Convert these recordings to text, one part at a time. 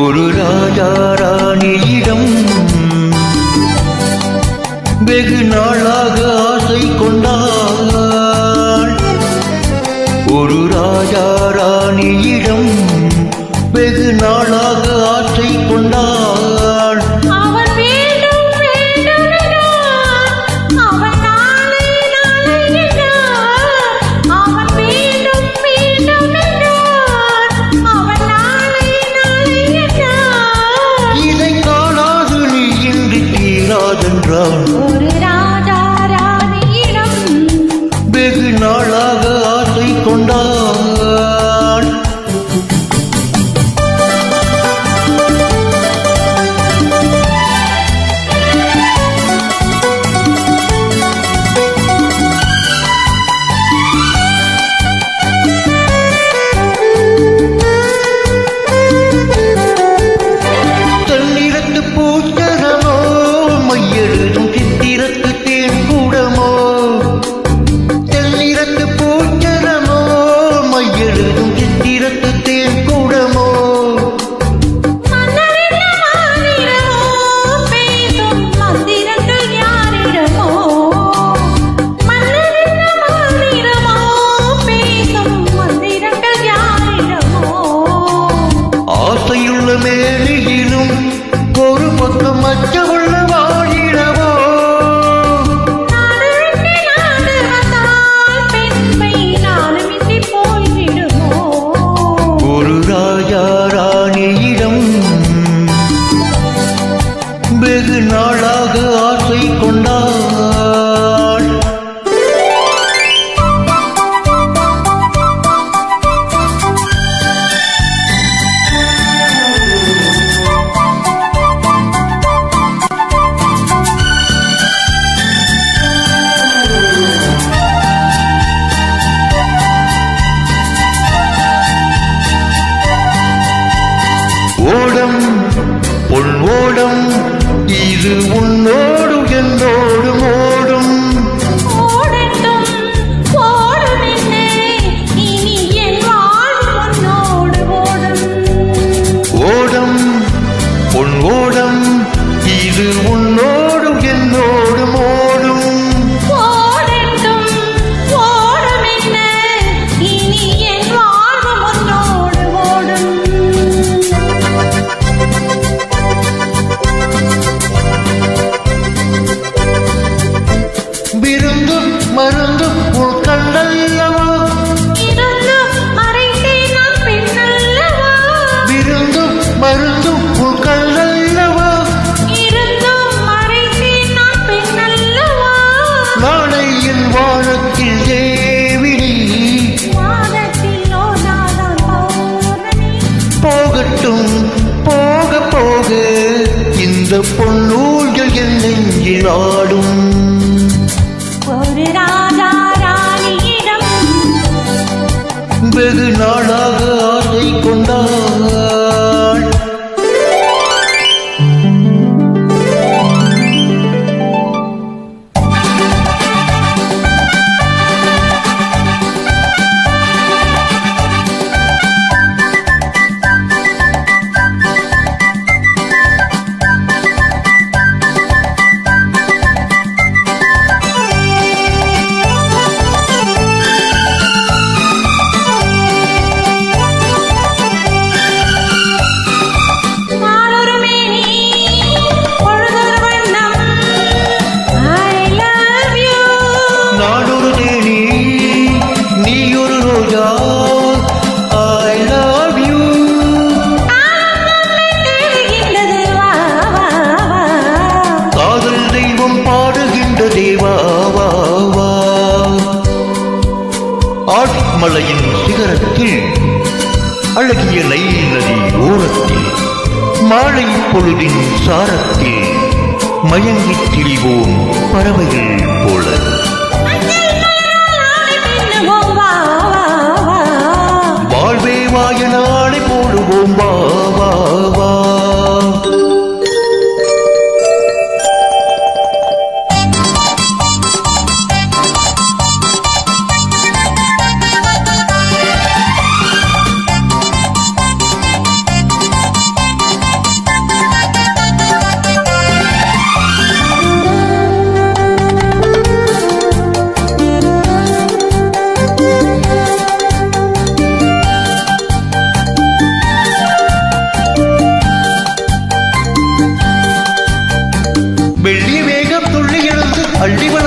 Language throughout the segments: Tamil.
ஒரு ராஜா ராணியிடம் வெகு நாளாக ஆசை கொண்டாள். ஒரு ராஜா Love. எழுதும் ஓடம் பொன் ஓடம் இது உன்னோடு என்னோடு ஓ நாடும் நகரத்தில் அழகிய லை நதி ஓரத்தில் மாலை பொழுதின் சாரத்தில் மயங்கித் திரிவோம் பறவைகள் போல. வாழ்வே வாயனாடை போடுவோம் வா. 얼리고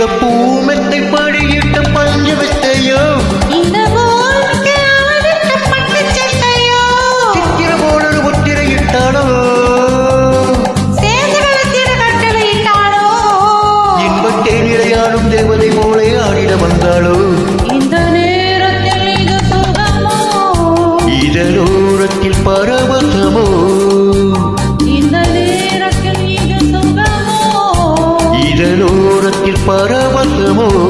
இந்த பூமெத்தை படி মোহ